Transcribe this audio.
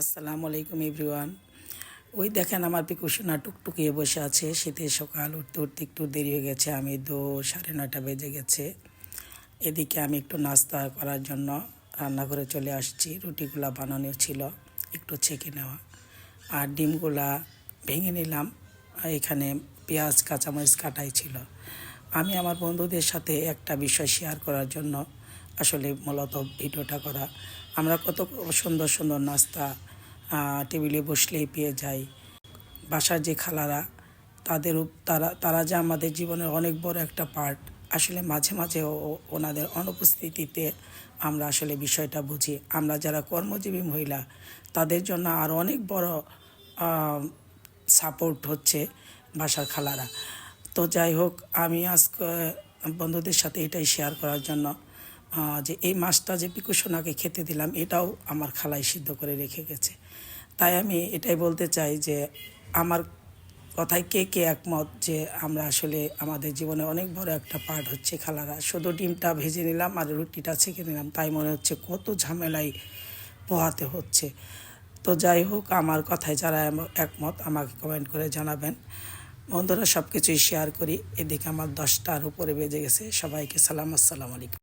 আসসালামু আলাইকুম, এভরিওয়ান। ওই দেখেন আমার পিকুসোনা টুকটুকিয়ে বসে আছে, শীতের সকাল, উঠতে উঠতে একটু দেরি হয়ে গেছে, আমি দু সাড়ে নয়টা বেজে গেছে। এদিকে আমি একটু নাস্তা করার জন্য রান্নাঘরে চলে আসছি, রুটিগুলা বানানো ছিল, একটু ছেঁকে নেওয়া। আর ডিমগুলা ভেঙে নিলাম এখানে পেঁয়াজ, কাঁচামরিচ কাটাই ছিল। আমি আমার বন্ধুদের সাথে একটা বিষয় শেয়ার করার জন্য আসলে মূলত ভিডিওটা করা। আমরা কত সুন্দর সুন্দর নাস্তা টেবিলে বসলেই পেয়ে যাই। বাসার যে খালারা, তাদের তারা তারা যে আমাদের জীবনের অনেক বড় একটা পার্ট আসলে মাঝে মাঝে ওনাদের অনুপস্থিতিতে আমরা আসলে বিষয়টা বুঝি। আমরা যারা কর্মজীবী মহিলা, তাদের জন্য আরও অনেক বড় সাপোর্ট হচ্ছে বাসার খালারা। তো যাই হোক, আমি আজকে বন্ধুদের সাথে এটাই শেয়ার করার জন্য। যে এই মাছটা যে পিকুসোনাকে খেতে দিলাম, এটাও আমার খালাই সিদ্ধ করে রেখে গেছে। তাই আমি এটাই বলতে চাই যে, আমার কথায় কে কে একমত যে, আমরা আসলে আমাদের জীবনে অনেক বড় একটা পার্ট হচ্ছে খালারা। শুধু ডিমটা ভেজে নিলাম আর রুটিটা ছেঁকে নিলাম, তাই মনে হচ্ছে কত ঝামেলাই পোহাতে হচ্ছে। তো যাই হোক, আমার কথায় যারা একমত, আমাকে কমেন্ট করে জানাবেন। বন্ধুরা সব কিছুই শেয়ার করি। এদিকে আমার দশটার উপরে বেজে গেছে। সবাইকে সালাম, আসসালামু আলাইকুম।